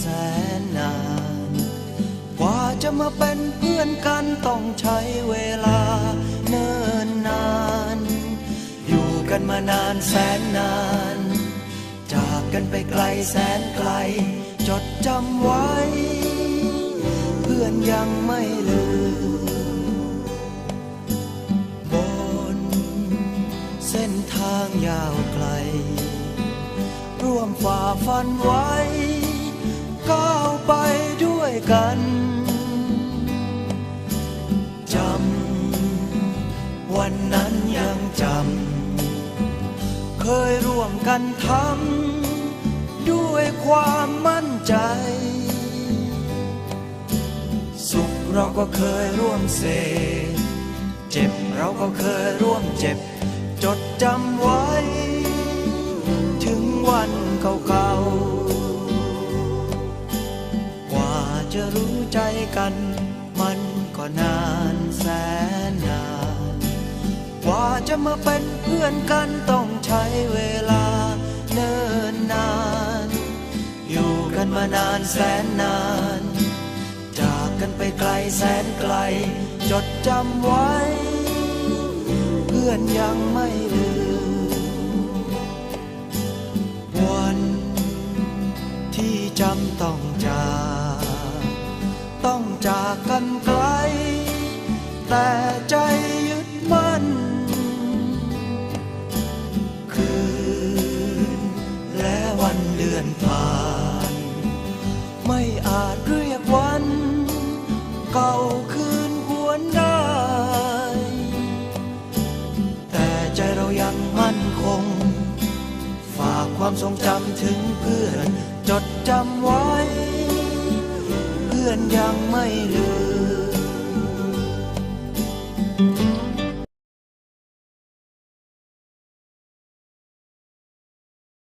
แสนนาน กว่าจะมาเป็นเพื่อนกันต้องใช้เวลาเนิ่นนาน อยู่กันมานานแสนนาน จากกันไปไกลแสนไกล จดจำไว้ เพื่อนยังไม่ลืมบนเส้นทางยาวไกล ร่วมฝ่าฟันไว้ กันจำวันนั้นยังจำเคยร่วมกันทำด้วยความมั่นใจ สุขเราก็เคยร่วมเสเจ็บเราก็เคยร่วมเจ็บ จดจำไว้ ถึงวันเก่า กันมันก็นานแสนนาน กว่าจะมาเป็นเพื่อนกันต้องใช้เวลาเนิ่นนาน อยู่กันมานานแสนนาน จากกันไปไกลแสนไกล จดจำไว้ เพื่อนยังไม่ลืม วันที่จำต้องจาก แต่ใจยึดมั่น คืนและวันเดือนผ่าน ไม่อาจเรียกวัน เก่าคืนหวนได้ แต่ใจเรายังมั่นคง ฝากความทรงจำถึงเพื่อน จดจำไว้ เพื่อนยังไม่ลืม Thank you.